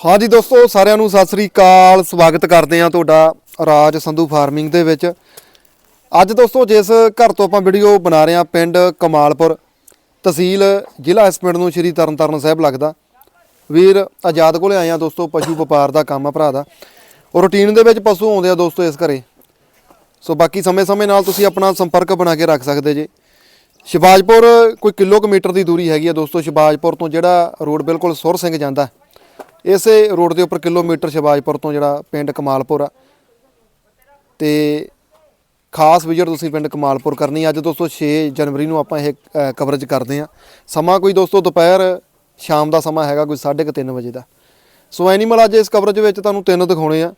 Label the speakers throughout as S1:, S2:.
S1: ਹਾਂਜੀ ਦੋਸਤੋ, ਸਾਰਿਆਂ ਨੂੰ ਸਤਿ ਸ੍ਰੀ ਅਕਾਲ। ਸਵਾਗਤ ਕਰਦੇ ਹਾਂ ਤੁਹਾਡਾ ਰਾਜ ਸੰਧੂ ਫਾਰਮਿੰਗ ਦੇ ਵਿੱਚ। ਅੱਜ ਦੋਸਤੋ, ਜਿਸ ਘਰ ਤੋਂ ਆਪਾਂ ਵੀਡੀਓ ਬਣਾ ਰਹੇ ਹਾਂ, ਪਿੰਡ ਕਮਾਲਪੁਰ, ਤਹਿਸੀਲ ਜ਼ਿਲ੍ਹਾ ਇਸ ਪਿੰਡ ਨੂੰ ਸ਼੍ਰੀ ਤਰਨਤਾਰਨ ਸਾਹਿਬ ਲੱਗਦਾ। ਵੀਰ, ਆਜ਼ਾਦ ਕੋਲੇ ਆਏ ਆ ਦੋਸਤੋ, ਪਸ਼ੂ ਵਪਾਰ ਦਾ ਕੰਮ ਆ ਭਰਾ ਦਾ। ਔਰ ਰੂਟੀਨ ਦੇ ਵਿੱਚ ਪਸ਼ੂ ਆਉਂਦੇ ਆ ਦੋਸਤੋ ਇਸ ਘਰੇ। ਸੋ ਬਾਕੀ ਸਮੇਂ-ਸਮੇਂ ਨਾਲ ਤੁਸੀਂ ਆਪਣਾ ਸੰਪਰਕ ਬਣਾ ਕੇ ਰੱਖ ਸਕਦੇ ਜੇ। ਸ਼ਿਵਾਜਪੁਰ ਕੋਈ ਕਿਲੋਮੀਟਰ ਦੀ ਦੂਰੀ ਹੈਗੀ ਆ ਦੋਸਤੋ, ਸ਼ਿਵਾਜਪੁਰ ਤੋਂ ਜਿਹੜਾ ਰੋਡ ਬਿਲਕੁਲ ਸੁਰ ਸਿੰਘ ਜਾਂਦਾ। ਇਸੇ ਰੋਡ ਦੇ ਉੱਪਰ ਕਿਲੋਮੀਟਰ ਸ਼ਿਵਾਜਪੁਰ ਤੋਂ ਜਿਹੜਾ ਪਿੰਡ ਕਮਾਲਪੁਰ ਆ। ਤੇ ਖਾਸ ਵਿਜ਼ਿਟ ਤੁਸੀਂ ਪਿੰਡ ਕਮਾਲਪੁਰ ਕਰਨੀ ਅੱਜ ਦੋਸਤੋ 6 ਜਨਵਰੀ ਨੂੰ ਆਪਾਂ ਇਹ ਕਵਰੇਜ ਕਰਦੇ ਆ। ਸਮਾਂ ਕੋਈ ਦੋਸਤੋ ਦੁਪਹਿਰ ਸ਼ਾਮ ਦਾ ਸਮਾਂ ਹੈਗਾ, ਕੋਈ 3:30 ਵਜੇ ਦਾ। ਸੋ ਐਨੀਮਲ ਅੱਜ ਇਸ ਕਵਰੇਜ ਵਿੱਚ ਤੁਹਾਨੂੰ ਤਿੰਨ ਦਿਖਾਉਣੇ ਆ।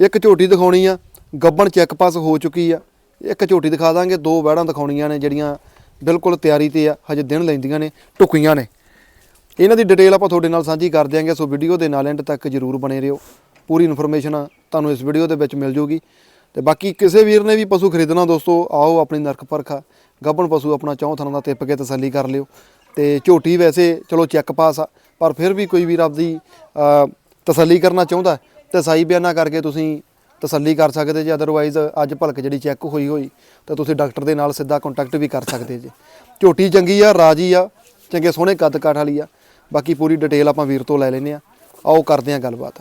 S1: ਇੱਕ ਝੋਟੀ ਦਿਖਾਉਣੀ ਆ। ਗੱਬਣ ਚੈੱਕ ਪਾਸ ਹੋ ਚੁੱਕੀ ਆ। ਇੱਕ ਝੋਟੀ ਦਿਖਾ ਦਾਂਗੇ। ਦੋ ਵਹਿੜਾਂ ਦਿਖਾਉਣੀਆਂ ਨੇ, ਜਿਹੜੀਆਂ ਬਿਲਕੁਲ ਤਿਆਰੀ ਤੇ ਆ। ਹਜੇ ਦਿਨ ਲੈਂਦੀਆਂ ਨੇ ਟੁਕੀਆਂ ਨੇ। ਇਹਨਾਂ ਦੀ ਡਿਟੇਲ ਆਪਾਂ ਤੁਹਾਡੇ ਨਾਲ ਸਾਂਝੀ ਕਰ ਦਿਆਂਗੇ ਸੋ ਵੀਡੀਓ ਦੇ ਨਾਲ ਐਂਡ ਤੱਕ ਜਰੂਰ ਬਣੇ ਰਹੋ। ਪੂਰੀ ਇਨਫੋਰਮੇਸ਼ਨ ਤੁਹਾਨੂੰ ਇਸ ਵੀਡੀਓ ਦੇ ਵਿੱਚ ਮਿਲ ਜੂਗੀ। ਤੇ ਬਾਕੀ ਕਿਸੇ ਵੀਰ ਨੇ ਵੀ ਪਸ਼ੂ ਖਰੀਦਣਾ ਦੋਸਤੋ ਆਓ ਆਪਣੀ ਨਰਕ ਪਰਖਾ। ਗੱਭਣ ਪਸ਼ੂ ਆਪਣਾ ਚੌਂ ਥਾਂ ਦਾ ਟਿੱਪ ਕੇ ਤਸੱਲੀ ਕਰ ਲਿਓ। ਤੇ ਝੋਟੀ ਵੈਸੇ ਚਲੋ ਚੈੱਕ ਪਾਸ ਆ ਪਰ ਫਿਰ ਵੀ ਕੋਈ ਵੀਰ ਆਪਦੀ ਅ, ਤਸੱਲੀ ਕਰਨਾ ਚਾਹੁੰਦਾ ਹੈ ਤੇ ਸਾਈ ਬਿਆਨਾ ਕਰਕੇ ਤੁਸੀਂ ਤਸੱਲੀ ਕਰ ਸਕਦੇ ਜੇ ਅਦਰਵਾਈਜ਼ ਅੱਜ ਭਲਕ ਜਿਹੜੀ ਚੈੱਕ ਹੋਈ ਹੋਈ ਤਾਂ ਤੁਸੀਂ ਡਾਕਟਰ ਦੇ ਨਾਲ ਸਿੱਧਾ ਕੰਟੈਕਟ ਵੀ ਕਰ ਸਕਦੇ ਜੇ। ਝੋਟੀ ਚੰਗੀ ਆ ਰਾਜੀ ਆ ਚੰਗੇ ਸੋਹਣੇ ਕੱਦ ਕਾਠ ਵਾਲੀ ਆ। ਬਾਕੀ ਪੂਰੀ ਡਿਟੇਲ ਆਪਾਂ ਵੀਰ ਤੋਂ ਲੈ ਲੈਨੇ ਆ ਆਓ ਕਰਦੇ ਆ ਗੱਲਬਾਤ।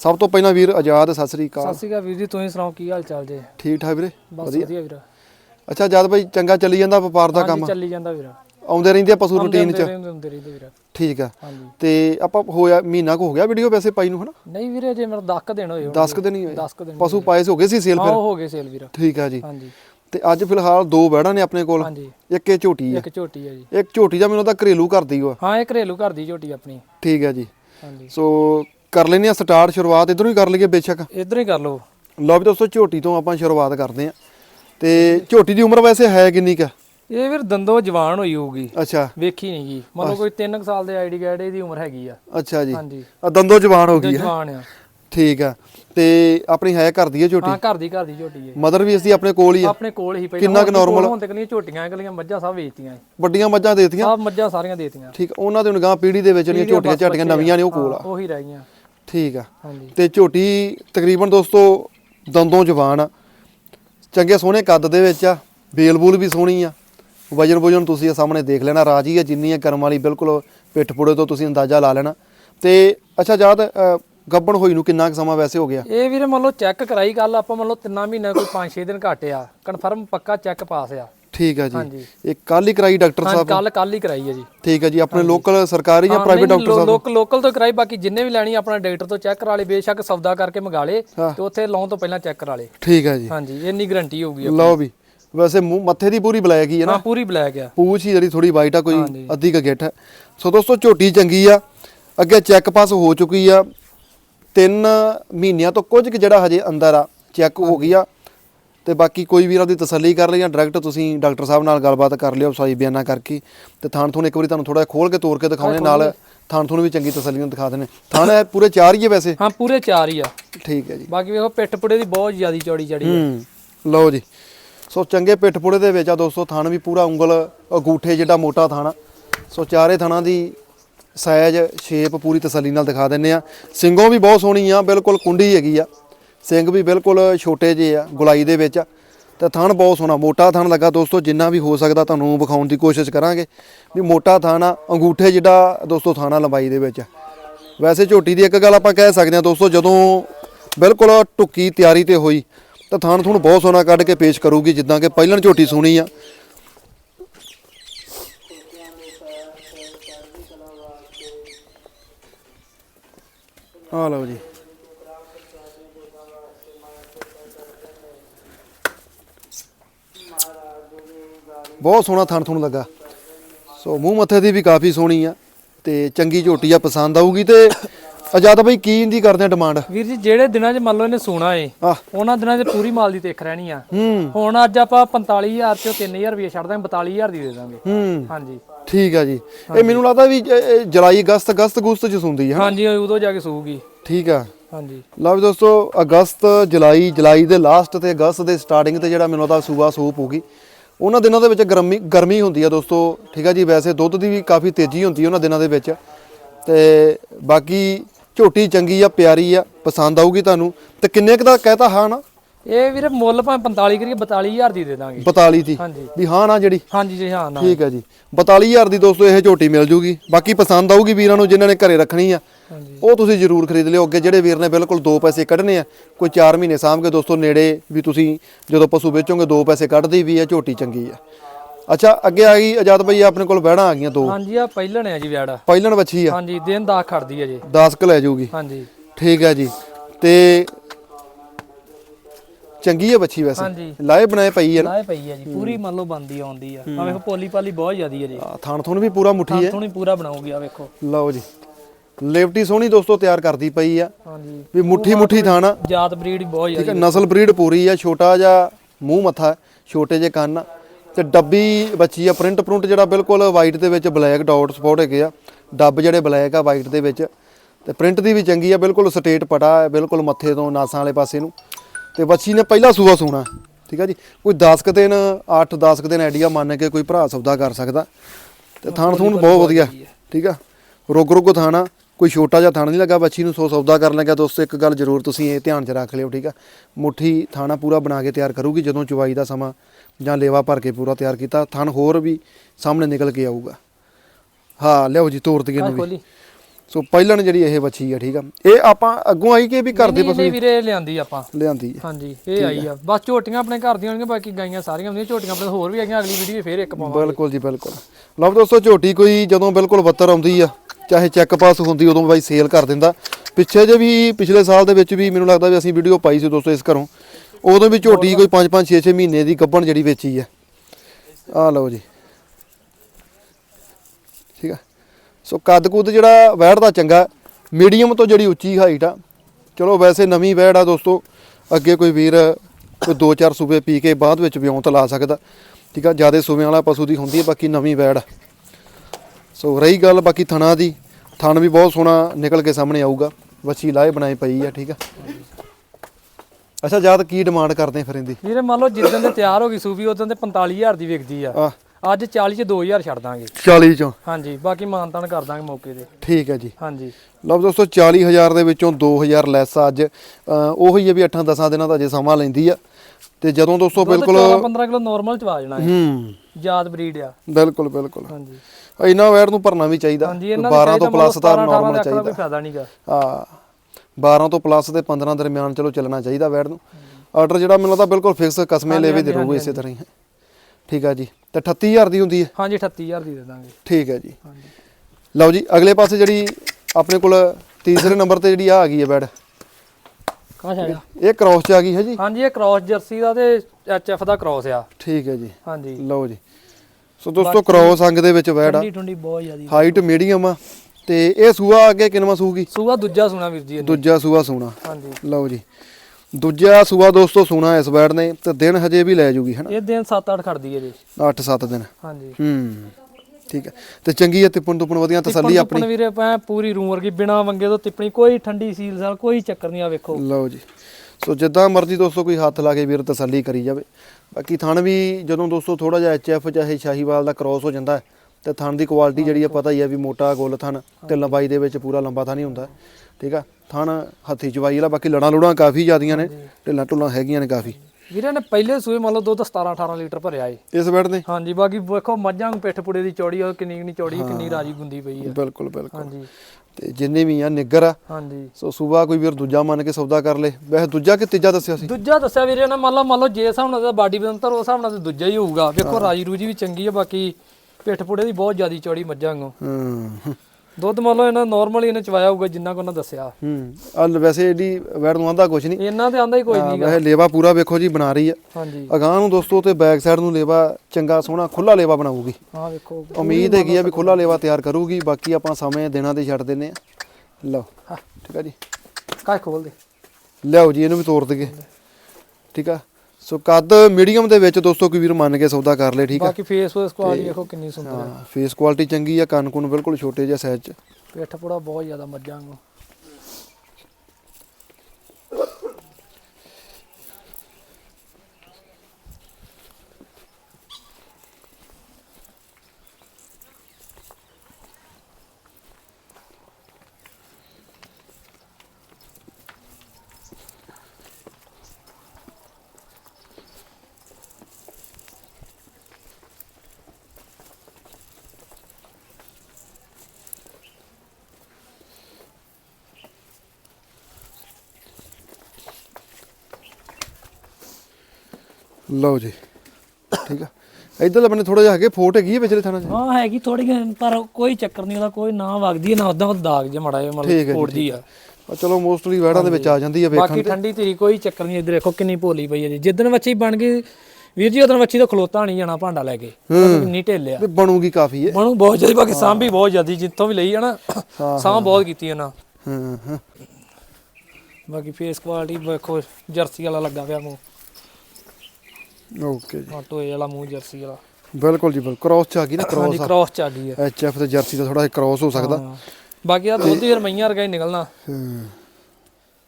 S1: ਸਭ ਤੋਂ ਪਹਿਲਾਂ ਵੀਰ ਆਜ਼ਾਦ ਸਤਿ ਸ੍ਰੀ
S2: ਸਤਿ
S1: ਅਕਾਲ
S2: ਸ਼੍ਰੀ ਅਕਾਲ ਵੀਰ ਜੀ ਤੁਸੀਂ ਸੁਣਾਓ ਕੀ ਹਾਲ ਚਾਲ ਜੇ?
S1: ਠੀਕ ਠਾਕ ਵੀਰੇ?
S2: ਬਸ ਵਧੀਆ। ਵੀਰ।
S1: ਅੱਛਾ ਆਜ਼ਾਦ ਭਾਈ ਚੰਗਾ ਚੱਲੀ ਜਾਂਦਾ ਵਪਾਰ ਦਾ
S2: ਹਾਂਜੀ
S1: ਕੰਮ
S2: ਚੱਲੀ ਜਾਂਦਾ ਵੀਰ।
S1: ਆਉਂਦੇ ਰਹਿੰਦੇ ਆ ਪਸ਼ੂ ਰੂਟੀਨ ਚ?
S2: ਰਹਿੰਦੇ ਵੀਰ।
S1: ਠੀਕ ਆ।
S2: ਹਾਂਜੀ।
S1: ਤੇ ਆਪਾਂ ਹੋਇਆ ਮਹੀਨਾ ਕੁ ਹੋ ਗਿਆ ਵੀਡੀਓ ਵੈਸੇ ਪਾਈ ਨੂੰ ਹਨਾ?
S2: ਨਹੀਂ ਵੀਰੇ ਜੇ ਮੇਰਾ 10 ਦਿਨ ਹੋਏ
S1: 10 ਕੁ ਦਿਨ ਹੀ ਹੋਏ।
S2: 10 ਕੁ ਦਿਨ
S1: ਪਸ਼ੂ ਪਾਏ ਸੀ ਹੋ ਗਏ ਸੀ ਸੇਲ
S2: ਹਾਂ
S1: ਫਿਰ?
S2: ਉਹ ਹੋ ਗਏ ਸੇਲ ਵੀਰ।
S1: ਠੀਕ ਆ ਜੀ।
S2: ਹਾਂਜੀ।
S1: ਤੇ ਅੱਜ ਫਿਲਹਾਲ ਦੋ ਬੈੜਾਂ ਨੇ ਆਪਣੇ ਕੋਲ।
S2: ਹਾਂਜੀ।
S1: ਇੱਕ ਇਹ ਝੋਟੀ ਆ।
S2: ਇੱਕ ਝੋਟੀ ਆ ਜੀ।
S1: ਇੱਕ ਝੋਟੀ ਦਾ ਮੈਨੂੰ ਤਾਂ ਘਰੇਲੂ ਕਰਦੀ ਓ
S2: ਹਾਂ ਇਹ ਘਰੇਲੂ ਘਰ ਦੀ ਝੋਟੀ ਆਪਣੀ।
S1: ਠੀਕ ਆ ਜੀ।
S2: ਹਾਂਜੀ।
S1: ਸੋ ਕਰ ਲੈਨੇ ਆ ਸਟਾਰਟ ਸ਼ੁਰੂਆਤ। ਇਧਰੋਂ ਹੀ ਕਰ ਲਈਏ ਬੇਸ਼ੱਕ।
S2: ਇਧਰ ਹੀ ਕਰ ਲਓ।
S1: ਲਓ ਵੀ ਦੋਸਤੋ ਝੋਟੀ ਤੋਂ ਆਪਾਂ ਸ਼ੁਰੂਆਤ ਕਰਦੇ ਆ। ਤੇ ਝੋਟੀ ਦੀ ਉਮਰ ਵੈਸੇ ਹੈ ਕਿੰਨੀ ਕਾ?
S2: ਇਹ ਵੀਰ ਦੰਦੋ ਜਵਾਨ ਹੋਈ ਹੋਊਗੀ।
S1: ਅੱਛਾ।
S2: ਵੇਖੀ ਨਹੀਂ ਗਈ ਮੰਨ ਲਓ ਕੋਈ 3 ਸਾਲ ਦੇ ਆਈਡੀ ਗਾਈਡ ਇਹਦੀ ਉਮਰ ਹੈਗੀ ਆ।
S1: ਅੱਛਾ ਜੀ।
S2: ਹਾਂਜੀ।
S1: ਆ ਦੰਦੋ ਜਵਾਨ ਹੋ ਗਈ ਹੈ।
S2: ਜਵਾਨ ਆ।
S1: ਠੀਕ ਆ। ਤੇ ਆਪਣੀ ਹੈ ਘਰ ਦੀ ਹੈ ਝੋਟੀ?
S2: ਹਾਂ ਘਰ ਦੀ ਘਰ ਦੀ ਝੋਟੀ ਹੈ।
S1: ਮਦਰ ਵੀ ਇਸਦੀ ਆਪਣੇ ਕੋਲ ਹੀ ਆ।
S2: ਆਪਣੇ ਕੋਲ ਹੀ ਪਹਿਲਾਂ
S1: ਕਿੰਨਾ ਕੁ normal?
S2: ਹੁਣ ਤੱਕ ਝੋਟੀਆਂ ਇਕਲੀਆਂ ਮੱਝਾਂ ਸਭ ਵੇਚਤੀਆਂ
S1: ਵੱਡੀਆਂ ਮੱਝਾਂ ਦੇਤੀਆਂ?
S2: ਸਭ ਮੱਝਾਂ ਸਾਰੀਆਂ ਦੇਤੀਆਂ।
S1: ਠੀਕ ਉਹਨਾਂ ਦੇ ਗਾਂ ਪੀੜੀ ਦੇ ਵਿੱਚ ਜਿਹੜੀਆਂ ਝੋਟੀਆਂ ਝਾਟੀਆਂ ਨਵੀਆਂ ਨੇ ਉਹ ਕੋਲ ਆ।
S2: ਉਹੀ ਰਹਿ ਗਈਆਂ।
S1: ਠੀਕ ਆ।
S2: ਹਾਂਜੀ।
S1: ਤੇ ਝੋਟੀ ਤਕਰੀਬਨ ਦੋਸਤੋ ਦੰਦੋਂ ਜਵਾਨ ਆ। ਚੰਗੇ ਸੋਹਣੇ ਕੱਦ ਦੇ ਵਿੱਚ ਆ ਬੇਲ ਬੂਲ ਵੀ ਸੋਹਣੀ ਆ। ਵਜਨ ਵਜਨ ਤੁਸੀਂ ਸਾਹਮਣੇ ਦੇਖ ਲੈਣਾ ਰਾਜੀ ਆ ਜਿੰਨੀ ਆ ਕਰਮ ਵਾਲੀ ਬਿਲਕੁਲ ਪਿੱਠ ਪੁੜੇ ਤੋਂ ਤੁਸੀਂ ਅੰਦਾਜ਼ਾ ਲਾ ਲੈਣਾ। ਤੇ ਅੱਛਾ ਜਦ ਗੱਬਣ ਹੋਈ ਨੂੰ ਕਿੰਨਾ ਕੁ ਸਮਾਂ ਵੈਸੇ ਹੋ ਗਿਆ?
S2: ਇਹ ਵੀਰੇ ਮੰਨ ਲਓ ਚੈੱਕ ਕਰਾਈ ਗੱਲ ਆਪਾਂ ਮੰਨ ਲਓ ਤਿੰਨਾਂ ਮਹੀਨੇ ਕੋਈ 5-6 ਦਿਨ ਘੱਟ ਆ। ਕਨਫਰਮ ਪੱਕਾ ਚੈੱਕ ਪਾਸ ਆ।
S1: ਠੀਕ ਆ ਜੀ। ਇਹ ਕੱਲ ਹੀ ਕਰਾਈ ਡਾਕਟਰ
S2: ਹਾਂ
S1: ਸਾਹਿਬ
S2: ਕੱਲ ਕੱਲ ਹੀ ਕਰਾਈ ਹੈ ਜੀ।
S1: ਠੀਕ ਆ ਜੀ ਆਪਣੇ ਲੋਕਲ ਸਰਕਾਰੀ ਜਾਂ ਪ੍ਰਾਈਵੇਟ ਡਾਕਟਰ ਸਾਹਿਬ?
S2: ਲੋਕ ਲੋਕਲ ਤੋਂ ਕਰਾਈ ਬਾਕੀ ਜਿੰਨੇ ਵੀ ਲੈਣੀ ਆਪਣਾ ਡਾਕਟਰ ਤੋਂ ਚੈੱਕ ਕਰਾ ਲੇ ਬੇਸ਼ੱਕ ਸੌਦਾ ਕਰਕੇ ਮੰਗਾ ਲੇ
S1: ਹਾਂ।
S2: ਤੇ ਉੱਥੇ ਲਾਉਣ ਤੋਂ ਪਹਿਲਾਂ ਚੈੱਕ ਕਰਾ ਲੇ
S1: ਠੀਕ ਆ ਜੀ।
S2: ਹਾਂਜੀ ਇੰਨੀ ਗਾਰੰਟੀ ਹੋਊਗੀ
S1: ਲਓ ਵੀ ਵੈਸੇ ਮੂੰਹ ਮੱਥੇ ਦੀ ਪੂਰੀ ਬਲੈਕ ਹੀ ਹੈ ਨਾ?
S2: ਹਾਂ ਪੂਰੀ ਬਲੈਕ ਆ।
S1: ਪੂਛ ਹੀ ਜਿਹੜੀ ਥੋੜੀ ਵਾਈਟ ਆ ਕੋਈ। ਅੱਧੀ ਕ ਗਿੱਠ ਹੈ। ਸੋ ਦੋਸਤੋ ਝੋਟੀ ਚੰਗੀ ਆ। ਅੱਗੇ ਚੈੱਕ ਪਾਸ ਹੋ ਚੁੱਕੀ ਆ। ਤਿੰਨ ਮਹੀਨਿਆਂ ਤੋਂ ਕੁਝ ਕੁ ਜਿਹੜਾ ਹਜੇ ਅੰਦਰ ਆ ਚੈੱਕ ਹੋ ਗਈ ਆ। ਤੇ ਬਾਕੀ ਕੋਈ ਵੀਰ ਆਪਦੀ ਤਸੱਲੀ ਕਰ ਲਈ ਜਾਂ ਡਾਇਰੈਕਟ ਤੁਸੀਂ ਡਾਕਟਰ ਸਾਹਿਬ ਨਾਲ ਗੱਲਬਾਤ ਕਰ ਲਿਓ ਸਾਈ ਬਿਆਨਾ ਕਰਕੇ। ਤੇ ਥਾਣ ਥੂਣ ਇੱਕ ਵਾਰੀ ਤੁਹਾਨੂੰ ਥੋੜਾ ਖੋਲ ਕੇ ਤੋੜ ਕੇ ਦਿਖਾਉਣੇ ਨਾਲ ਥਾਣ ਥੂਣ ਵੀ ਚੰਗੀ ਤਸੱਲੀ ਨਾਲ ਦਿਖਾ ਦੇਣੇ। ਥਾਣ ਇਹ ਪੂਰੇ ਚਾਰ ਹੀ ਹੈ ਵੈਸੇ?
S2: ਹਾਂ ਪੂਰੇ ਚਾਰ ਹੀ ਆ।
S1: ਠੀਕ ਹੈ ਜੀ।
S2: ਬਾਕੀ ਵੇਖੋ ਪਿੱਠ ਪੁੜੇ ਦੀ ਬਹੁਤ ਜ਼ਿਆਦੀ ਚੌੜੀ ਚੜੀ
S1: ਹੂੰ ਲਓ ਜੀ। ਸੋ ਚੰਗੇ ਪਿੱਠ ਪੁੜੇ ਦੇ ਵਿੱਚ ਆ ਦੋਸਤੋ ਥਣ ਵੀ ਪੂਰਾ ਉਂਗਲ ਅੰਗੂਠੇ ਜਿਹੜਾ ਮੋਟਾ ਥਣ ਸੋ ਚਾਰੇ ਥਣਾਂ ਦੀ ਸਾਈਜ਼ ਸ਼ੇਪ ਪੂਰੀ ਤਸੱਲੀ ਨਾਲ ਦਿਖਾ ਦਿੰਨੇ ਆ ਸਿੰਗੋਂ ਵੀ ਬਹੁਤ ਸੋਹਣੀ ਆ, ਬਿਲਕੁਲ ਕੁੰਡੀ ਹੈਗੀ ਆ। ਸਿੰਘ ਵੀ ਬਿਲਕੁਲ ਛੋਟੇ ਜਿਹੇ ਆ, ਗੁਲਾਈ ਦੇ ਵਿੱਚ ਆ। ਤੇ ਥਣ ਬਹੁਤ ਸੋਹਣਾ, ਮੋਟਾ ਥਣ ਲੱਗਾ ਦੋਸਤੋ, ਜਿੰਨਾ ਵੀ ਹੋ ਸਕਦਾ ਤੁਹਾਨੂੰ ਵਿਖਾਉਣ ਦੀ ਕੋਸ਼ਿਸ਼ ਕਰਾਂਗੇ। ਵੀ ਮੋਟਾ ਥਣ ਆ, ਅੰਗੂਠੇ ਜਿਹੜਾ ਦੋਸਤੋ ਥਾਣਾ ਲੰਬਾਈ ਦੇ ਵਿੱਚ ਵੈਸੇ ਝੋਟੀ ਦੀ ਇੱਕ ਗੱਲ ਆਪਾਂ ਕਹਿ ਸਕਦੇ ਹਾਂ ਦੋਸਤੋ, ਜਦੋਂ ਬਿਲਕੁਲ ਟੁੱਕੀ ਤਿਆਰੀ ਤੇ ਹੋਈ, ਤਾਂ ਥਾਣ ਤੁਹਾਨੂੰ ਬਹੁਤ ਸੋਹਣਾ ਕੱਢ ਕੇ ਪੇਸ਼ ਕਰੂਗੀ, ਜਿੱਦਾਂ ਕਿ ਪਹਿਲਣ ਝੋਟੀ ਸੋਹਣੀ ਆ। ਆ ਲਓ ਜੀ। ਬਹੁਤ ਸੋਹਣਾ ਥਣ ਥੁਣ ਲੱਗਾ। ਸੋ ਮੂੰਹ ਮੱਥੇ ਦੀ ਵੀ ਕਾਫੀ ਸੋਹਣੀ ਆ ਤੇ ਚੰਗੀ ਝੋਟੀ ਆ, ਪਸੰਦ ਆਊਗੀ ਤੇ ਅਜਾਦਾ ਬਈ ਕੀ ਇੰਦੀ ਕਰਦੇ ਆ ਡਿਮਾਂਡ
S2: ਵੀਰ ਜੀ ਜਿਹੜੇ ਦਿਨਾਂ 'ਚ ਮੰਨ ਲਓ ਇਹਨੇ ਸੋਣਾ ਏ ਉਹਨਾਂ ਦਿਨਾਂ 'ਚ ਪੂਰੀ ਮਾਲ ਦੀ ਤਿੱਖ ਰਹਿਣੀ ਆ। ਹੁਣ ਅੱਜ ਆਪਾਂ 45000 ਚੋਂ 3000 ਰੁਪਏ ਛੱਡ ਦਾਂਗੇ 42000 ਦੀ ਦੇ ਦਾਂਗੇ। ਹਾਂਜੀ।
S1: ਠੀਕ ਆ ਜੀ। ਇਹ ਮੈਨੂੰ ਲੱਗਦਾ ਵੀ ਜੁਲਾਈ ਅਗਸਤ ਅਗਸਤ ਅਗਸਤ ਚ ਸੁੰਦੀ ਹੈ
S2: ਹਾਂਜੀ ਉਦੋਂ ਜਾ ਕੇ ਸੂਗੀ।
S1: ਠੀਕ ਆ।
S2: ਹਾਂਜੀ।
S1: ਲਓ ਵੀ ਦੋਸਤੋ ਅਗਸਤ ਜੁਲਾਈ ਜੁਲਾਈ ਦੇ ਲਾਸਟ ਤੇ ਅਗਸਤ ਦੇ ਸਟਾਰਟਿੰਗ ਤੇ ਜਿਹੜਾ ਮੈਨੂੰ ਲੱਗਦਾ ਸੂਆ ਸੂਪ ਹੋਗੀ ਉਹਨਾਂ ਦਿਨਾਂ ਦੇ ਵਿੱਚ ਗਰਮੀ ਗਰਮੀ ਹੁੰਦੀ ਆ ਦੋਸਤੋ। ਠੀਕ ਆ ਜੀ ਵੈਸੇ ਦੁੱਧ ਦੀ ਵੀ ਕਾਫੀ ਤੇਜ਼ੀ ਹੁੰਦੀ ਹੈ ਉਹਨਾਂ ਦਿਨਾਂ ਦੇ ਵਿੱਚ। ਤੇ ਬਾਕੀ ਝੋਟੀ ਚੰਗੀ ਆ ਪਿਆਰੀ ਆ ਪਸੰਦ ਆਊਗੀ ਤੁਹਾਨੂੰ? ਤੇ ਕਿੰਨੇ ਕੁ ਦਾ ਕਹਿਤਾ ਹਾਂ ਨਾ?
S2: ਇਹ ਵੀਰੇ ਮੁੱਲ ਭਾਵੇਂ 45 ਕਰੀਏ 42000 ਦੀ ਦੇ ਦਾਂਗੇ।
S1: 42 ਦੀ?
S2: ਹਾਂਜੀ।
S1: ਵੀ ਹਾਂ ਨਾ ਜਿਹੜੀ?
S2: ਹਾਂਜੀ ਜੀ ਹਾਂ ਨਾ।
S1: ਠੀਕ ਹੈ ਜੀ। 42000 ਦੀ ਦੋਸਤੋ ਇਹ ਝੋਟੀ ਮਿਲ ਜੂਗੀ। ਬਾਕੀ ਪਸੰਦ ਆਊਗੀ ਵੀਰਾਂ ਨੂੰ ਜਿਨ੍ਹਾਂ ਨੇ ਘਰੇ ਰੱਖਣੀ ਆ। ਉਹ ਤੁਸੀਂ ਜ਼ਰੂਰ ਖਰੀਦ ਲਿਓ। ਅੱਗੇ ਜਿਹੜੇ ਵੀਰ ਨੇ ਬਿਲਕੁਲ ਦੋ ਪੈਸੇ ਕੱਢਣੇ ਆ ਕੋਈ 4 ਮਹੀਨੇ ਸਾਂਭ ਕੇ ਦੋਸਤੋ ਨੇੜੇ ਵੀ ਤੁਸੀਂ ਜਦੋਂ ਪਸ਼ੂ ਵੇਚੋਗੇ ਦੋ ਪੈਸੇ ਕੱਢਦੀ ਵੀ ਆ ਝੋਟੀ ਚੰਗੀ ਆ। ਅੱਛਾ ਅੱਗੇ ਆ ਗਈ ਆਜ਼ਾਦ ਬਈ ਆਪਣੇ ਕੋਲ ਬਹਿਣਾ ਆ ਗਈਆਂ ਦੋ।
S2: ਹਾਂਜੀ ਆ ਪਹਿਲਣ ਹੈ ਜੀ ਵਿਆੜਾ
S1: ਪਹਿਲਣ ਵੱਛੀ ਆ।
S2: ਹਾਂਜੀ ਦਿਨ ਦਾ ਖੜਦੀ ਹੈ ਜੀ।
S1: 10 ਕ ਲੈ ਜਾਊਗੀ।
S2: ਹਾਂਜੀ।
S1: ਠੀਕ ਹੈ ਜੀ। ਤੇ ਚੰਗੀ ਹੈ ਬੱਚੀ ਵੈਸੇ। ਲਾਏ ਬਣਾਏ ਪਈ ਹੈ ਨਾ।
S2: ਲਾਏ ਪਈ ਹੈ ਜੀ ਪੂਰੀ ਮੰਨ ਲਓ ਬੰਦੀ ਆਉਂਦੀ ਆ। ਆ ਵੇਖੋ ਪੋਲੀ ਪਾਲੀ ਬਹੁਤ ਜ਼ਿਆਦੀ ਹੈ ਜੀ।
S1: ਥਣ ਥੁਣ ਵੀ ਪੂਰਾ ਮੁੱਠੀ ਹੈ।
S2: ਥੋਣੀ ਪੂਰਾ ਬਣਾਉਗੀ ਆ ਵੇਖੋ।
S1: ਲਓ ਜੀ। ਲੇਵਟੀ ਸੋਹਣੀ ਦੋਸਤੋ ਤਿਆਰ ਕਰਦੀ ਪਈ ਆ।
S2: ਹਾਂਜੀ।
S1: ਵੀ ਮੁੱਠੀ ਮੁੱਠੀ ਥਣ।
S2: ਜਾਤ ਬਰੀਡ ਬਹੁਤ
S1: ਠੀਕ
S2: ਜ਼ਿਆਦੀ
S1: ਹੈ ਨਸਲ ਬਰੀਡ ਪੂਰੀ ਆ ਛੋਟਾ ਜਿਹਾ ਮੂੰਹ ਮੱਥਾ ਛੋਟੇ ਜਿਹੇ ਕੰਨ। ਆ, ਤੇ ਡੱਬੀ ਬੱਚੀ ਆ, ਪ੍ਰਿੰਟ ਪ੍ਰਿੰਟ ਜਿਹੜਾ ਬਿਲਕੁਲ ਵਾਈਟ ਦੇ ਵਿੱਚ ਬਲੈਕ ਡਾਟ ਸਪੌਟ ਹੈਗੇ ਆ। ਡੱਬ ਜਿਹੜੇ ਬਲੈਕ ਆ ਵਾਈਟ ਦੇ ਵਿੱਚ। ਤੇ ਪ੍ਰਿੰਟ ਦੀ ਵੀ ਚੰਗੀ ਆ, ਬਿਲਕੁਲ ਸਟੇਟ ਪਟਾ ਹੈ, ਬਿਲਕੁਲ ਮੱਥੇ ਤੋਂ ਨਾਸਾਂ ਵਾਲੇ ਪਾਸੇ ਨੂੰ। ਤੇ ਬੱਚੀ ਨੇ ਪਹਿਲਾ ਸੂਆ ਸੋਣਾ, ਠੀਕ ਆ ਜੀ? ਕੋਈ 10 ਕੁ ਦਿਨ 8 10 ਕੁ ਦਿਨ ਆਈਡੀਆ ਮੰਨ ਕੇ ਕੋਈ ਭਰਾ ਸੌਦਾ ਕਰ ਸਕਦਾ। ਤੇ ਥਾਣ ਥੂਣ ਬਹੁਤ ਵਧੀਆ, ਠੀਕ ਆ? ਰੁਗ ਰੁਗ ਥਾਣਾ, ਕੋਈ ਛੋਟਾ ਜਿਹਾ ਥਾਣਾ ਨਹੀਂ ਲੱਗਾ ਬੱਚੀ ਨੂੰ ਸੋ ਸੌਦਾ ਕਰਨ ਲੱਗਾ ਦੋਸਤੋ, ਇੱਕ ਗੱਲ ਜ਼ਰੂਰ ਤੁਸੀਂ ਇਹ ਧਿਆਨ 'ਚ ਰੱਖ ਲਿਓ, ਠੀਕ ਆ? ਮੁੱਠੀ ਥਾਣਾ ਪੂਰਾ ਬਣਾ ਕੇ ਤਿਆਰ ਕਰੂਗੀ ਜਦੋਂ ਚੁਵਾਈ ਦਾ ਸਮਾਂ ਜਾਂ ਲੇਵਾ ਭਰ ਕੇ ਪੂਰਾ ਤਿਆਰ ਕੀਤਾ ਥਣ ਹੋਰ ਵੀ ਸਾਹਮਣੇ ਨਿਕਲ ਕੇ ਆਊਗਾ। ਹਾਂ ਲਿਆਓ ਜੀ ਤੋਰ ਦਈਏ ਨੂੰ ਵੀ। ਸੋ ਪਹਿਲਣ ਜਿਹੜੀ ਇਹ ਬੱਚੀ ਆ ਠੀਕ ਆ। ਇਹ ਆਪਾਂ ਅੱਗੋਂ ਆਈ ਕਿ ਵੀ ਘਰ ਦੇ
S2: ਨਹੀਂ
S1: ਪਸ਼ੂ
S2: ਨਹੀਂ ਵੀਰੇ ਲਿਆਂਦੀ ਆਪਾਂ।
S1: ਲਿਆਂਦੀ
S2: ਹਾਂਜੀ ਇਹ ਆਈ ਆ। ਬਸ ਝੋਟੀਆਂ ਆਪਣੇ ਘਰ ਦੀਆਂ ਹੋਣਗੀਆਂ ਬਾਕੀ ਗਾਈਆਂ ਸਾਰੀਆਂ ਹੁੰਦੀਆਂ ਝੋਟੀਆਂ ਆਪਣੇ ਹੋਰ ਵੀ ਆਈਆਂ ਅਗਲੀ ਵੀਡੀਓ ਫੇਰ ਇੱਕ ਪਾਵਾਂਗੇ।
S1: ਬਿਲਕੁਲ ਜੀ ਬਿਲਕੁਲ। ਲਓ ਦੋਸਤੋ ਝੋਟੀ ਕੋਈ ਜਦੋਂ ਬਿਲਕੁਲ ਬੱਤਰ ਆਉਂਦੀ ਆ ਚਾਹੇ ਚੈੱਕ ਪਾਸ ਹੁੰਦੀ ਉਦੋਂ ਬਾਈ ਸੇਲ ਕਰ ਦਿੰਦਾ। ਪਿੱਛੇ ਜੇ ਵੀ ਪਿਛਲੇ ਸਾਲ ਦੇ ਵਿੱਚ ਵੀ ਮੈਨੂੰ ਲੱਗਦਾ ਵੀ ਅਸੀਂ ਵੀਡੀਓ ਪਾਈ ਸੀ ਦੋਸਤੋ ਇਸ ਘਰੋਂ ਉਦੋਂ ਵੀ ਝੋਟੀ ਕੋਈ 5 5 6 6 ਮਹੀਨੇ ਦੀ ਗੱਭਣ ਜਿਹੜੀ ਵੇਚੀ ਆ। ਆ ਲਓ ਜੀ। ਠੀਕ ਆ। ਸੋ ਕੱਦ ਕੁੱਦ ਜਿਹੜਾ ਵੈੜ ਦਾ ਚੰਗਾ ਮੀਡੀਅਮ ਤੋਂ ਜਿਹੜੀ ਉੱਚੀ ਹਾਈਟ ਆ। ਚਲੋ ਵੈਸੇ ਨਵੀਂ ਵੈੜ ਆ ਦੋਸਤੋ। ਅੱਗੇ ਕੋਈ ਵੀਰ ਕੋਈ 2-4 ਸੂਬੇ ਪੀ ਕੇ ਬਾਅਦ ਵਿੱਚ ਵਿਉਂ ਲਾ ਸਕਦਾ। ਠੀਕ ਆ ਜਿਆਦੇ ਸੂਬਿਆਂ ਵਾਲਾ ਪਸ਼ੂ ਦੀ ਹੁੰਦੀ ਹੈ ਬਾਕੀ ਨਵੀਂ ਵੈੜ। ਸੋ ਰਹੀ ਗੱਲ ਬਾਕੀ ਥਣਾ ਦੀ। ਥਣ ਵੀ ਬਹੁਤ ਸੋਹਣਾ ਨਿਕਲ ਕੇ ਸਾਹਮਣੇ ਆਊਗਾ। ਵੱਛੀ ਲਾਏ ਬਣਾਈ ਪਈ ਆ ਠੀਕ ਆ। ਅੱਛਾ ਜਦ ਕੀ ਡਿਮਾਂਡ ਕਰਦੇ ਫਿਰ ਇਹਦੀ?
S2: ਵੀਰੇ ਮੰਨ ਲਓ ਜਿੱਦਣ ਦੇ ਤਿਆਰ ਹੋ ਗਈ ਸੂਬੀ ਉਦੋਂ ਤੇ 45000 ਦੀ ਵਿਕਦੀ
S1: ਆ।
S2: ਅੱਜ 40 ਚ 2000 ਛੱਡ ਦਾਂਗੇ।
S1: 40 ਚੋਂ?
S2: ਹਾਂਜੀ ਬਾਕੀ ਮਾਨਤਾਨ ਕਰ ਦਾਂਗੇ ਮੌਕੇ ਤੇ।
S1: ਠੀਕ ਹੈ ਜੀ।
S2: ਹਾਂਜੀ।
S1: ਲਓ ਦੋਸਤੋ 40000 ਦੇ ਵਿੱਚੋਂ 2000 ਲੈਸ ਆ ਅੱਜ। ਅਹ ਉਹੀ ਹੈ ਵੀ 8-10 ਦਿਨਾਂ ਦਾ ਜੇ ਸਮਾਂ ਲੈਂਦੀ ਆ। ਤੇ ਜਦੋਂ ਦੋਸਤੋ ਬਿਲਕੁਲ
S2: 15 ਕਿਲੋ ਨਾਰਮਲ ਚਵਾ ਜਾਣਾ ਹੈ
S1: ਹੂੰ।
S2: ਜਾਤ ਬਰੀਡ ਆ।
S1: ਬਿਲਕੁਲ ਬਿਲਕੁਲ।
S2: ਹਾਂਜੀ।
S1: ਇਹਨਾਂ ਵੈਰ ਨੂੰ ਭਰਨਾ ਵੀ ਚਾਹੀਦਾ।
S2: ਹਾਂਜੀ ਇਹਨਾਂ
S1: 12 ਤੋਂ ਪਲੱਸ ਦਾ ਨਾਰਮਲ
S2: ਕੋਈ
S1: ਚਾਹੀਦਾ।
S2: ਫਾਇਦਾ ਨਹੀਂਗਾ
S1: ਹਾਂ। 12 ਤੋਂ ਪਲੱਸ ਤੇ 15 ਦਰਮਿਆਨ ਚਲੋ ਚੱਲਣਾ ਚਾਹੀਦਾ ਵੈੜ ਨੂੰ। ਆਰਡਰ ਜਿਹੜਾ ਮੈਨੂੰ ਲੱਗਦਾ ਬਿਲਕੁਲ ਫਿਕਸ ਕਸਮੇ ਲੈਵੇ ਦੇ ਰਹੂਗਾ ਇਸੇ ਤਰ੍ਹਾਂ ਹੀ। ਠੀਕ ਆ ਜੀ। ਤੇ 38000 ਦੀ ਹੁੰਦੀ ਹੈ?
S2: ਹਾਂਜੀ 38000 ਦੀ ਦੇ ਦਾਂਗੇ।
S1: ਠੀਕ ਹੈ ਜੀ।
S2: ਹਾਂਜੀ।
S1: ਲਓ ਜੀ ਅਗਲੇ ਪਾਸੇ ਜਿਹੜੀ ਆਪਣੇ ਕੋਲ ਤੀਸਰੇ ਨੰਬਰ ਤੇ ਜਿਹੜੀ ਆ ਆ ਗਈ ਹੈ
S2: ਛਾਇਆ
S1: ਇਹ ਕ੍ਰੋਸ ਚ ਆ ਗਈ ਹੈ ਜੀ?
S2: ਹਾਂਜੀ ਇਹ ਕ੍ਰਾਸ ਜਰਸੀ ਦਾ ਤੇ ਐਚਐਫ ਦਾ ਕ੍ਰਾਸ ਆ।
S1: ਠੀਕ ਹੈ ਜੀ।
S2: ਹਾਂਜੀ।
S1: ਲਓ ਜੀ। ਸੋ ਦੋਸਤੋ ਕ੍ਰੋਸ ਅੰਗ ਦੇ ਵਿੱਚ ਵੈੜ ਆ।
S2: ਠੰਡੀ ਠੰਡੀ ਬਹੁਤ ਜ਼ਿਆਦੀ
S1: ਹਾਈਟ ਮੀਡੀਅਮ ਆ। ਤੇ ਇਹ ਸੂਆ ਅੱਗੇ ਕਿੰਨਵਾਂ ਸੂਗੀ
S2: ਸੂਆ ਦੂਜਾ ਸੁਣਾ ਵੀਰ ਜੀ ਇਹਨੇ।
S1: ਦੂਜਾ ਸੂਆ ਸੋਣਾ।
S2: ਹਾਂਜੀ।
S1: ਲਓ ਜੀ। ਦੂਜਾ ਸੂਆ ਦੋਸਤੋ ਸੋਣਾ ਇਸ ਵੈੜ ਨੇ ਤੇ ਦਿਨ ਹਜੇ ਵੀ ਲੈ ਜੂਗੀ ਹਨਾ?
S2: ਇਹ ਦਿਨ 7-8 ਖੜਦੀ ਹੈ ਜੀ।
S1: 8-7 ਦਿਨ।
S2: ਹਾਂਜੀ।
S1: ਹੂੰ ਠੀਕ ਹੈ। ਤੇ ਚੰਗੀ ਹੈ ਤਿੱਪਣ ਤੁਪਣ ਵਧੀਆ ਤਸੱਲੀ
S2: ਟਿੱਪਣ
S1: ਆਪਣੀ।
S2: ਵੀਰੇ ਪੈ ਪੂਰੀ ਰੂਮ ਵਰਗੀ ਬਿਨਾ ਵੰਗੇ ਤੋਂ ਤਿੱਪਣੀ ਕੋਈ ਠੰਡੀ ਸੀਲ ਸਾਲ ਕੋਈ ਚੱਕਰ ਨਹੀਂ ਆ ਵੇਖੋ।
S1: ਲਓ ਜੀ। ਸੋ ਜਿੱਦਾਂ ਮਰਜ਼ੀ ਦੋਸਤੋ ਕੋਈ ਹੱਥ ਲਾ ਕੇ ਵੀਰ ਤਸੱਲੀ ਕਰੀ ਜਾਵੇ। ਬਾਕੀ ਥਣ ਵੀ ਜਦੋਂ ਦੋਸਤੋ ਥੋੜਾ ਜਿਹਾ ਐਚਐਫ ਚਾਹੇ ਸ਼ਾਹੀਵਾਲ ਦਾ ਕ੍ਰਾਸ ਹੋ ਜਾਂਦਾ ਹੈ, ਤੇ ਥਣ ਦੀ ਕੁਆਲਿਟੀ ਜਿਹੜੀ ਆ ਪਤਾ ਹੀ ਆ ਵੀ ਮੋਟਾ ਗੋਲ ਥਣ ਤੇ ਲੰਬਾਈ ਦੇ ਵਿੱਚ ਪੂਰਾ ਲੰਬਾ ਥਣ ਨਹੀਂ ਹੁੰਦਾ ਠੀਕ ਆ? ਥਣ ਹੱਥੀ ਚਵਾਈ ਵਾਲਾ ਬਾਕੀ ਲੜਾਂ ਲੁੜਾਂ ਕਾਫੀ ਜ਼ਿਆਦੀਆਂ ਨੇ ਢਿੱਲਾਂ ਢੁੱਲਾਂ ਹੈਗੀਆਂ ਨੇ ਕਾਫੀ।
S2: ਵੀਰੇ ਨੇ ਪਹਿਲੇ ਸੂਏ ਮੰਨ ਲਓ ਦੁੱਧ 17-18 ਲੀਟਰ ਭਰਿਆ ਏ।
S1: ਇਸ ਵੈੜ ਨੇ?
S2: ਹਾਂਜੀ ਬਾਕੀ ਵੇਖੋ ਮੱਝਾਂ ਨੂੰ ਪਿੱਠ ਪੁੜੇ ਦੀ ਚੌੜੀ ਆ ਕਿੰਨੀ ਕਿੰਨੀ ਚੌੜੀ ਕਿੰਨੀ ਰਾਜੀ ਗੁੰਦੀ ਪਈ ਆ।
S1: ਬਿਲਕੁਲ ਬਿਲਕੁਲ।
S2: ਹਾਂਜੀ।
S1: ਤੇ ਜਿੰਨੇ ਵੀ ਆ ਨਿੱਗਰ ਆ।
S2: ਹਾਂਜੀ।
S1: ਸੋ ਸੂਬਾ ਕੋਈ ਵੀਰ ਦੂਜਾ ਮੰਨ ਕੇ ਸੌਦਾ ਕਰ ਲੇ। ਵੈਸੇ ਦੂਜਾ ਕਿ ਤੀਜਾ ਦੱਸਿਆ ਸੀ?
S2: ਦੂਜਾ ਦੱਸਿਆ ਵੀਰੇ ਨੇ ਮੰਨ ਲਓ ਮੰਨ ਲਓ ਜੇ ਹਿਸਾਬ ਨਾਲ ਬਾਡੀ ਬੰਤਰ ਉਸ ਹਿਸਾਬ ਨਾਲ ਦੂਜਾ ਹੀ ਹੋਊਗਾ। ਵੇਖੋ ਰਾਜੀ ਰੂਜੀ ਵੀ ਚੰਗੀ ਆ ਬਾਕੀ ਪਿੱਠ ਪੁੜੇ ਦੀ ਬਹੁਤ ਜ਼ਿਆਦੀ ਚੌੜੀ ਮੱਝਾਂ ਨੂੰ
S1: ਹਾਂ।
S2: ਦੁੱਧ ਮੰਨ ਲਓ ਇਹਨਾਂ ਨਾਰਮਲ ਹੀ ਇਹਨੇ ਚਵਾਇਆ ਹੋਊਗਾ ਜਿੰਨਾ ਕੋ ਉਹਨਾਂ ਦੱਸਿਆ।
S1: ਹੂੰ। ਆ ਵੈਸੇ ਇਹਦੀ ਵੈੜ ਨੂੰ ਆਂਦਾ ਕੁਛ ਨਹੀਂ।
S2: ਇਹਨਾਂ ਤੇ ਆਂਦਾ ਹੀ ਕੋਈ ਨਹੀਂ
S1: ਵੈਸੇ ਲੇਵਾ ਪੂਰਾ ਵੇਖੋ ਜੀ ਬਣਾ ਰਹੀ ਆ।
S2: ਹਾਂਜੀ।
S1: ਅਗਾਂਹ ਨੂੰ ਦੋਸਤੋ ਤੇ ਬੈਕ ਸਾਈਡ ਨੂੰ ਲੇਵਾ ਚੰਗਾ ਸੋਹਣਾ ਖੁੱਲਾ ਲੇਵਾ ਬਣਾਊਗੀ।
S2: ਹਾਂ ਵੇਖੋ।
S1: ਉਮੀਦ ਹੈਗੀ ਆ ਵੀ ਖੁੱਲਾ ਲੇਵਾ ਤਿਆਰ ਕਰੂਗੀ। ਬਾਕੀ ਆਪਾਂ ਸਮੇਂ ਦਿਨਾਂ ਦੇ ਛੱਡ ਦਿੰਨੇ ਆ। ਲਓ
S2: ਹਾਂ।
S1: ਠੀਕ ਆ ਜੀ।
S2: ਕਾਹ ਖੋਲ ਦੇ
S1: ਲਿਆਓ ਜੀ ਇਹਨੂੰ ਵੀ ਤੋੜ ਦਈਏ। ਠੀਕ ਆ? ਸੋ ਕੱਦ ਮੀਡੀਅਮ ਦੇ ਵਿੱਚ ਦੋਸਤੋ ਕੋਈ ਵੀਰ ਮੰਨ ਕੇ ਸੌਦਾ ਕਰ ਲੇ ਠੀਕ ਆ?
S2: ਬਾਕੀ ਫੇਸ ਫੇਸ ਕੁਆਲਿਟੀ ਵੇਖੋ ਕਿੰਨੀ ਸੁੰਦਰ ਹੈ।
S1: ਹਾਂ ਫੇਸ ਕੁਆਲਿਟੀ ਚੰਗੀ ਆ ਕੰਨ ਕੁਨ ਬਿਲਕੁਲ ਛੋਟੇ ਜਿਹੇ ਸਾਈਜ਼ ਚ।
S2: ਪਿੱਠ ਪੁੜਾ ਬਹੁਤ ਜ਼ਿਆਦਾ ਮੱਝਾਂ ਨੂੰ
S1: ਲਓ ਜੀ। ਠੀਕ ਆ। ਇਧਰਲੇ ਬੰਨੇ ਥੋੜਾ ਜਿਹਾ ਹੈਗੇ ਫੋਟ ਹੈਗੀ ਹੈ ਵਿਚਲੇ ਥਾਣਾ 'ਚ?
S2: ਹਾਂ ਹੈਗੀ ਥੋੜੀ ਪਰ ਕੋਈ ਚੱਕਰ ਨਹੀਂ ਉਹਦਾ ਕੋਈ ਨਾ ਵਗਦੀ ਹੈ ਨਾ ਉਦਾਂ ਉਹ ਦਾਗ ਜਿਹਾ ਮੜਾ ਜਿਹਾ ਮਤਲਬ ਕੋੜ ਜੀ ਆ।
S1: ਆ। ਚਲੋ ਮੋਸਟਲੀ ਵੈੜਾਂ ਦੇ ਵਿੱਚ ਆ ਜਾਂਦੀ ਹੈ ਵੇਖਣ
S2: ਬਾਕੀ ਠੰਡੀ ਤੇਰੀ ਕੋਈ ਚੱਕਰ ਨਹੀਂ ਇੱਧਰ ਦੇਖੋ ਕਿੰਨੀ ਭੋਲੀ ਪਈ ਹੈ ਜੀ। ਜਿੱਦਣ ਵੱਛੀ ਬਣ ਗਈ ਵੀਰ ਜੀ ਉਦੋਂ ਵੱਛੀ ਤੋਂ ਖਲੋਤਾ ਨਹੀਂ ਜਾਣਾ ਭਾਂਡਾ ਲੈ ਕੇ। ਨਹੀਂ ਢੇਲਿਆ
S1: ਬਣੂਗੀ ਕਾਫੀ ਹੈ
S2: ਮਨੂੰ ਬਹੁਤ ਜ਼ਿਆਦਾ ਬਾਕੀ ਸਾਂਭ ਵੀ ਬਹੁਤ ਜ਼ਿਆਦੀ ਜਿੱਥੋਂ ਵੀ ਲਈ ਹੈ ਨਾ ਸਾਂਭ ਬਹੁਤ ਕੀਤੀ ਇਹਨਾਂ
S1: ਹਾਂ ਹਾਂ।
S2: ਬਾਕੀ ਫੇਸ ਕੁਆਲਿਟੀ ਵੇਖੋ ਜਰਸੀ ਵਾਲਾ ਲੱਗਾ ਪਿਆ ਮੂੰਹ।
S1: ਓਕੇ ਜੀ।
S2: ਹਾਂ ਟੋਏ ਵਾਲਾ ਮੂੰਹ ਜਰਸੀ ਵਾਲਾ।
S1: ਬਿਲਕੁਲ ਜੀ ਬਿਲਕੁਲ। ਕ੍ਰਾਸ ਚ ਆ ਗਈ ਨਾ
S2: ਹਾਂਜੀ
S1: ਕ੍ਰਾਸ
S2: ਕ੍ਰਾਸ ਚ ਆ। ਗਈ ਹੈ
S1: ਐਚ ਐਫ ਤੇ ਜਰਸੀ ਦਾ ਥੋੜਾ ਜਿਹਾ ਕ੍ਰਾਸ ਹੋ ਸਕਦਾ।
S2: ਹਾਂ। ਬਾਕੀ ਆ ਦੁੱਧ ਹੀ ਰਮਈਆਂ ਵਰਗਾ ਹੀ ਨਿਕਲਣਾ।
S1: ਹਾਂ।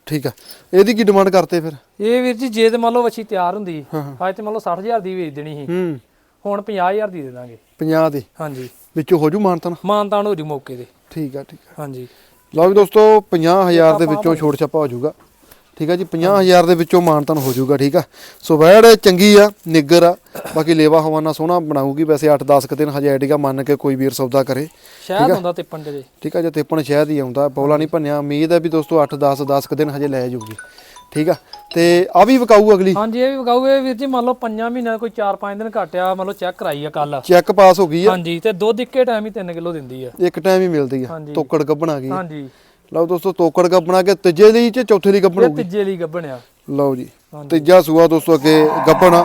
S1: ਠੀਕ ਆ। ਇਹਦੀ ਕੀ ਡਿਮਾਂਡ ਕਰਤੇ ਫਿਰ?
S2: ਇਹ ਵੀਰ ਜੀ ਜੇ ਤੇ ਮੰਨ ਲਓ ਵੱਛੀ ਤਿਆਰ ਹੁੰਦੀ ਅੱਜ ਤੇ ਮੰਨ ਲਓ 60000 ਦੀ ਵੇਚ ਦੇਣੀ ਸੀ।
S1: ਹੂੰ।
S2: ਹੁਣ 50000 ਦੀ ਦੇ ਦਾਂਗੇ।
S1: 50 ਦੇ?
S2: ਹਾਂਜੀ।
S1: ਵਿੱਚੋਂ ਹੋ ਜੂ ਮਾਨਤਨ?
S2: ਮਾਨਤਾਨ ਹੋ ਜੂ ਮੌਕੇ ਤੇ।
S1: ਠੀਕ ਆ ਠੀਕ ਆ।
S2: ਹਾਂਜੀ।
S1: ਲਓ ਵੀ ਦੋਸਤੋ 50000 ਦੇ ਵਿੱਚੋਂ ਛੋਟ ਛਾਪਾ ਹੋ ਜਾਊਗਾ ਠੀਕ ਆ ਜੀ 50000 ਦੇ ਵਿੱਚੋਂ ਮਾਨਤਨ ਹੋ ਜਾਊਗਾ ਠੀਕ ਆ। ਸੋ ਵੈੜ ਚੰਗੀ ਆ ਨਿੱਗਰ ਆ। ਬਾਕੀ ਲੇਵਾ ਹਵਾਨਾ ਸੋਹਣਾ ਬਣਾਊਗੀ ਵੈਸੇ 8-10 ਕੁ ਦਿਨ ਹਜੇ ਆਈਡੀਆ ਮੰਨ ਕੇ ਕੋਈ ਵੀਰ ਸੌਦਾ ਕਰੇ
S2: ਸ਼ਾਇਦ ਹੁੰਦਾ ਤਿੱਪਣ ਤੇ
S1: ਠੀਕ ਆ ਜੇ ਤੇਪਣ ਸ਼ਹਿਦ ਹੀ ਆਉਂਦਾ ਬੋਲਾ ਨਹੀਂ ਭੰਨਿਆ। ਉਮੀਦ ਹੈ ਵੀ ਦੋਸਤੋ 8-10 10 ਕੁ ਦਿਨ ਹਜੇ ਲੈ ਜਾਊਗੀ ਠੀਕ ਆ। ਤੇ ਆ ਵੀ ਵਿਕਾਊ ਅਗਲੀ।
S2: ਹਾਂਜੀ ਇਹ ਵੀ ਵਿਕਾਊਗੇ ਵੀਰ ਜੀ ਮੰਨ ਲਓ 5 ਮਹੀਨਿਆਂ ਦਾ ਕੋਈ 4-5 ਦਿਨ ਘਟਿਆ ਮੰਨ ਲਓ ਚੈੱਕ ਕਰਾਈ ਆ ਕੱਲ
S1: ਚੈੱਕ ਪਾਸ ਹੋ ਗਈ ਆ।
S2: ਹਾਂਜੀ ਤੇ ਦੁੱਧ ਇੱਕੇ ਟਾਈਮ ਹੀ 3 ਕਿਲੋ ਦਿੰਦੀ ਆ।
S1: ਇੱਕ ਟਾਈਮ ਹੀ ਮਿਲਦੀ ਆ। ਤੋਕੜ ਗੱਬਣ ਆ ਗਈ
S2: ਹਾਂਜੀ।
S1: ਲਓ ਦੋਸਤੋ ਤੋਕੜ ਗੱਬਣਾ ਕੇ ਤੀਜੇ ਲਈ ਤੇ ਚੌਥੇ ਲਈ ਗੱਬਣ
S2: ਇਹ
S1: ਹੋਊਗੀ?
S2: ਤੀਜੇ ਲਈ ਗੱਭਣਿਆ
S1: ਲਓ ਜੀ
S2: ਹਾਂਜੀ।
S1: ਤੀਜਾ ਸੂਆ ਦੋਸਤੋ ਅੱਗੇ ਗੱਬਣ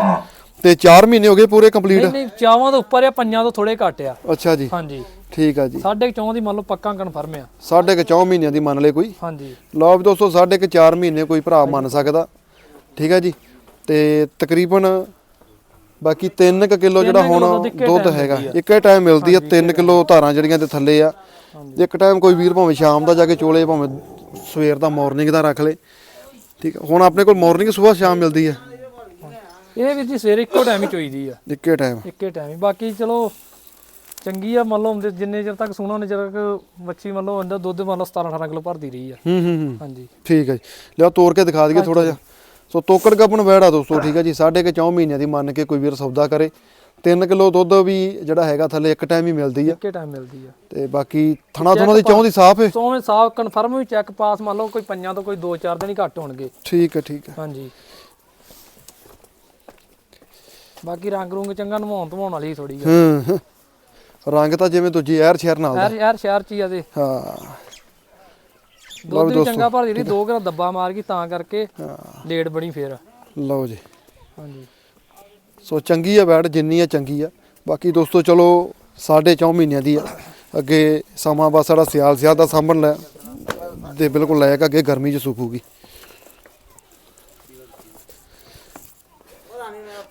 S1: ਤੇ 4 ਮਹੀਨੇ ਹੋ ਗਏ ਪੂਰੇ ਕੰਪਲੀਟ
S2: ਨਹੀਂ ਨਹੀਂ ਚਾਵਾਂ ਤੋਂ ਉੱਪਰ ਆ ਪੰਜਾਂ ਤੋਂ ਥੋੜੇ ਘੱਟ ਆ।
S1: ਅੱਛਾ ਜੀ।
S2: ਹਾਂਜੀ।
S1: ਠੀਕ ਆ ਜੀ।
S2: ਸਾਢੇ ਕੁ ਚੌਂ ਦੀ ਮੰਨ ਲਓ ਪੱਕਾ ਕਨਫਰਮ ਆ।
S1: ਸਾਢੇ ਕੁ ਚੌਂ ਮਹੀਨਿਆਂ ਦੀ ਮੰਨ ਲੈ ਕੋਈ।
S2: ਹਾਂਜੀ।
S1: ਲਓ ਵੀ ਦੋਸਤੋ ਸਾਢੇ ਕੁ 4 ਮਹੀਨੇ ਕੋਈ ਭਰਾ ਮੰਨ ਸਕਦਾ। ਠੀਕ ਆ ਜੀ। ਤੇ ਤਕਰੀਬਨ ਬਾਕੀ 3 ਕਿਲੋ ਜਿਹੜਾ ਹੁਣ
S2: ਦੁੱਧ
S1: ਹੈਗਾ। ਇੱਕੇ ਟਾਈਮ ਮਿਲਦੀ ਆ 3 ਕਿਲੋ ਧਾਰਾਂ ਜਿਹੜੀਆਂ ਤੇ ਥੱਲੇ ਆ। ਇੱਕ ਟਾਈਮ ਕੋਈ ਵੀਰ ਭਾਵੇਂ ਸ਼ਾਮ ਦਾ ਜਾ ਕੇ ਚੋਲੇ ਭਾਵੇਂ ਸਵੇਰ ਦਾ ਮਾਰਨਿੰਗ ਦਾ ਰੱਖ ਲੇ। ਠੀਕ ਹੁਣ ਆਪਣੇ ਕੋਲ ਮਾਰਨਿੰਗ ਸਵੇਰ ਸ਼ਾਮ ਮਿਲਦੀ ਆ।
S2: ਇਹ ਵੀਰ ਜੀ ਸਵੇਰੇ ਇੱਕੋ ਟਾਈਮ ਹੀ ਚੋਈਦੀ ਆ।
S1: ਇੱਕੇ ਟਾਈਮ
S2: ਇੱਕੇ ਟਾਈਮ ਹੀ। ਬਾਕੀ ਚਲੋ ਚੰਗੀ ਆ ਮੰਨ ਲਓ ਹੁੰਦੇ ਜਿੰਨੇ ਚਿਰ ਤੱਕ ਸੋਣਾ ਉਹਨੇ ਚਿਰ ਤੱਕ ਬੱਚੀ ਮੰਨ ਲਓ ਅੰਦਰ ਦੁੱਧ ਮੰਨ ਲਓ 17 18 ਕਿਲੋ ਭਰਦੀ ਰਹੀ ਆ।
S1: ਹੂੰ ਹੂੰ ਹੂੰ।
S2: ਹਾਂਜੀ।
S1: ਠੀਕ ਹੈ ਜੀ। ਲਿਆ ਤੋੜ ਕੇ ਦਿਖਾ ਦਈਏ ਥੋੜਾ ਜਿਹਾ। ਸੋ ਤੋਕੜ ਗੱਬਣ ਵੈੜਾ ਦੋਸਤੋ ਠੀਕ ਹੈ ਜੀ ਸਾਢੇ ਕੇ 4 ਮਹੀਨਿਆਂ ਦੀ ਮੰਨ ਕੇ ਕੋਈ ਵੀਰ ਸੌਦਾ ਕਰੇ। 3 ਕਿਲੋ ਦੁੱਧ ਵੀ ਜਿਹੜਾ ਹੈਗਾ ਥੱਲੇ ਇੱਕ ਟਾਈਮ ਹੀ ਮਿਲਦੀ ਆ।
S2: ਇੱਕੇ ਟਾਈਮ ਮਿਲਦੀ ਆ।
S1: ਤੇ ਬਾਕੀ ਥਣਾ ਥਣਾ ਦੀ ਚੌਂ ਦੀ ਸਾਫ਼ ਹੈ
S2: ਸੋਵੇਂ ਸਾਫ਼ ਕਨਫਰਮ ਵੀ ਚੈੱਕ ਪਾਸ ਮੰਨ ਲਓ ਕੋਈ ਪੰਜਾਂ ਤੋਂ ਕੋਈ 2-4 ਦਿਨ ਹੀ ਘੱਟ ਹੋਣਗੇ।
S1: ਠੀਕ ਹੈ ਠੀਕ ਹੈ।
S2: ਹਾਂਜੀ। ਬਾਕੀ ਰੰਗ ਰੂੰਗ ਚੰਗਾ ਨਵਾਉਣ ਧਵਾਉਣ ਵਾਲੀ ਥੋੜੀ ਆ
S1: ਹੂੰ। ਰੰਗ ਤਾਂ ਜਿਵੇਂ ਦੂਜੀ ਐਰ ਸ਼ਹਿਰ ਨਾਲ ਦਾ।
S2: ਯਾਰ ਯਾਰ ਸ਼ਹਿਰ ਚ ਹੀ ਆ ਤੇ।
S1: ਹਾਂ।
S2: ਦੁੱਧ ਵੀ ਚੰਗਾ ਭਰ ਜਿਹੜੀ ਦੋ ਘਰਾਂ ਦੱਬਾ ਮਾਰ ਗਈ ਤਾਂ ਕਰਕੇ ਲੇਟ ਬਣੀ ਫੇਰ।
S1: ਲਓ ਜੀ।
S2: ਹਾਂਜੀ।
S1: ਸੋ ਚੰਗੀ ਆ ਬੈਡ ਜਿੰਨੀ ਆ ਚੰਗੀ ਆ। ਬਾਕੀ ਦੋਸਤੋ ਚਲੋ ਸਾਢੇ ਚੌਂ ਮਹੀਨਿਆਂ ਦੀ ਆ। ਅੱਗੇ ਸਮਾਂ ਬਸ ਸਾਡਾ ਸਿਆਲ ਸਿਆਲ ਦਾ ਸਾਂਭਣ ਲੈ ਦੇ ਬਿਲਕੁਲ ਲੈ ਕੇ ਅੱਗੇ ਗਰਮੀ ਚ ਸੁੱਕੂਗੀ।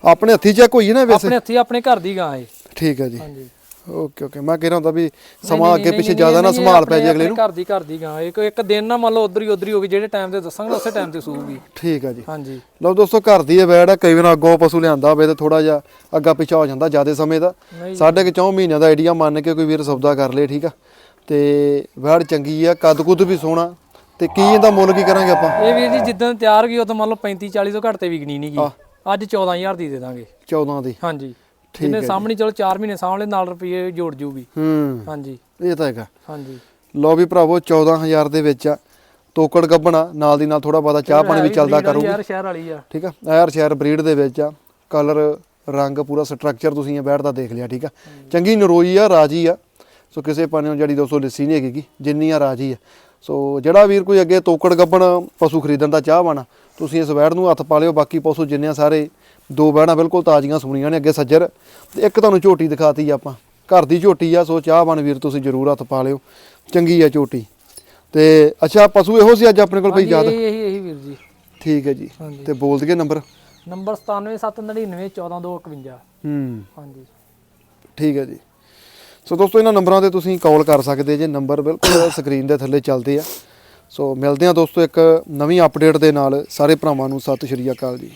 S1: ਆਪਣੇ ਹੱਥੀ ਚੈੱਕ ਹੋਈ ਹੈ ਨਾ ਵੈਸੇ?
S2: ਆਪਣੇ ਹੱਥੀ ਆਪਣੇ ਘਰ ਦੀ ਗਾਂ ਏ
S1: ਠੀਕ ਹੈ ਜੀ।
S2: ਹਾਂਜੀ।
S1: Okay okay. ਮੈਂ ਕਹਿ ਰਿਹਾ ਹੁੰਦਾ ਵੀ ਸਮਾਂ ਅੱਗੇ ਪਿੱਛੇ ਜ਼ਿਆਦਾ ਨਾ ਸੰਭਾਲ ਪੈ ਜੇ ਅਗਲੇ ਨੂੰ।
S2: ਘਰ ਦੀ ਘਰ ਦੀ ਗਾਂ। ਇੱਕ ਇੱਕ ਦਿਨ ਨਾ ਮੰਨ ਲਓ ਉਧਰ ਹੀ ਉਧਰ ਹੀ ਹੋ ਗਈ ਜਿਹੜੇ ਟਾਈਮ ਤੇ ਦੱਸਾਂਗੇ ਉਸੇ ਟਾਈਮ ਤੇ ਸੂਗੀ
S1: ਠੀਕ ਹੈ ਜੀ।
S2: ਹਾਂਜੀ।
S1: ਲਓ ਦੋਸਤੋ ਘਰ ਦੀ ਇਹ ਵੈੜ ਆ ਕਈ ਵਾਰ ਅੱਗੋਂ ਪਸ਼ੂ ਲਿਆਂਦਾ ਹੋਵੇ ਤੇ ਥੋੜਾ ਜਿਹਾ ਅੱਗਾ ਪਿੱਛਾ ਹੋ ਜਾਂਦਾ ਜ਼ਿਆਦਾ ਸਮੇਂ ਦਾ। ਸਾਢੇ ਕਿ ਚੌਂ ਮਹੀਨਿਆਂ ਦਾ ਆਈਡੀਆ ਮੰਨ ਕੇ ਕੋਈ ਵੀਰ ਸੌਦਾ ਕਰ ਲੇ ਠੀਕ ਆ। ਤੇ ਵੈੜ ਚੰਗੀ ਆ ਕੱਦ ਕੁੱਦ ਵੀ ਸੋਹਣਾ। ਤੇ ਕੀ ਇਹਦਾ ਮੁੱਲ ਕੀ ਕਰਾਂਗੇ ਆਪਾਂ?
S2: ਇਹ ਵੀਰ ਜੀ ਜਿੱਦਾਂ ਤਿਆਰ ਗਈ ਉਦੋਂ ਮੰਨ ਲਓ 35 40 ਤੋਂ ਘੱਟ ਤੇ ਵਿਕਣੀ ਨਹੀਂ ਗਈ ਅੱਜ 14000 ਦੀ ਦੇ ਦਾਂਗੇ।
S1: 14 ਦੀ।
S2: ਹਾਂਜੀ। ਜਿਹਨੇ ਸਾਹਮਣੇ ਚਲੋ 4 ਮਹੀਨੇ ਸਾਹਮਣੇ ਨਾਲ ਰੁਪਏ ਜੋੜ ਜੂਗੀ।
S1: ਹੂੰ।
S2: ਹਾਂਜੀ।
S1: ਇਹ ਤਾਂ ਹੈਗਾ।
S2: ਹਾਂਜੀ।
S1: ਲਓ ਵੀ ਭਰਾਵੋ 14000 ਦੇ ਵਿੱਚ ਆ। ਤੋਕੜ ਗੱਬਣਾ ਨਾਲ ਦੀ ਨਾਲ ਥੋੜਾ ਬਹੁਤਾ ਚਾਹ ਪਾਣੀ ਵੀ ਚੱਲਦਾ ਕਰੂਗੀ।
S2: ਯਾਰ ਸ਼ਹਿਰ ਵਾਲੀ ਆ।
S1: ਠੀਕ ਆ? ਐਰ ਸ਼ਹਿਰ ਬਰੀਡ ਦੇ ਵਿੱਚ ਆ। ਕਲਰ ਰੰਗ ਪੂਰਾ ਸਟਰਕਚਰ ਤੁਸੀਂ ਇਹ ਬੈਠ ਦਾ ਦੇਖ ਲਿਆ ਠੀਕ ਆ? ਚੰਗੀ ਨਰੋਈ ਆ ਰਾਜੀ ਆ। ਸੋ ਕਿਸੇ ਪਾਣਿਓ ਜਿਹੜੀ ਦੋਸਤੋ ਲਿੱਸੀ ਨਹੀਂ ਹੈਗੀ ਜਿੰਨੀ ਆ ਰਾਜੀ ਆ। ਸੋ ਜਿਹੜਾ ਵੀਰ ਕੋਈ ਅੱਗੇ ਤੋਕੜ ਗੱਬਣ ਪਸ਼ੂ ਖਰੀਦਣ ਦਾ ਚਾਹਵਾਨ ਆ ਤੁਸੀਂ ਇਸ ਬੈੜ ਨੂੰ ਹੱਥ ਪਾ ਲਿਓ ਬਾਕੀ ਪਸ਼ੂ ਜਿੰਨੇ ਸਾਰੇ ਦੋ ਬੈੜਾਂ ਬਿਲਕੁਲ ਤਾਜ਼ੀਆਂ ਸੁਣੀਆਂ ਨੇ ਅੱਗੇ ਸੱਜਰ ਤੇ ਇੱਕ ਤੁਹਾਨੂੰ ਝੋਟੀ ਦਿਖਾਤੀ ਆਪਾਂ। ਘਰ ਦੀ ਝੋਟੀ ਆ ਸੋ ਚਾਹਵਾਨ ਵੀਰ ਤੁਸੀਂ ਜ਼ਰੂਰ ਹੱਥ ਪਾ ਲਿਓ। ਚੰਗੀ ਆ ਝੋਟੀ। ਤੇ ਅੱਛਾ ਪਸ਼ੂ ਇਹੋ ਸੀ ਅੱਜ ਆਪਣੇ ਕੋਲ ਪਈ ਜ਼ਿਆਦਾ
S2: ਇਹੀ ਇਹੀ ਵੀਰ ਜੀ।
S1: ਠੀਕ ਹੈ ਜੀ। ਤੇ ਬੋਲ ਦਈਏ ਨੰਬਰ?
S2: ਨੰਬਰ 9779914251
S1: ਹੂੰ।
S2: ਹਾਂਜੀ।
S1: ਠੀਕ ਹੈ ਜੀ। ਸੋ ਦੋਸਤੋ ਇਹਨਾਂ ਨੰਬਰਾਂ ਤੇ ਤੁਸੀਂ ਕਾਲ ਕਰ ਸਕਦੇ ਜੇ। ਨੰਬਰ ਬਿਲਕੁਲ ਸਕਰੀਨ ਦੇ ਥੱਲੇ ਚੱਲਦੇ ਆ। ਸੋ ਮਿਲਦੇ ਆ ਦੋਸਤੋ ਇੱਕ ਨਵੀਂ ਅਪਡੇਟ ਦੇ ਨਾਲ। ਸਾਰੇ ਭਰਾਵਾਂ ਨੂੰ ਸਤਿ ਸ਼੍ਰੀ ਅਕਾਲ ਜੀ।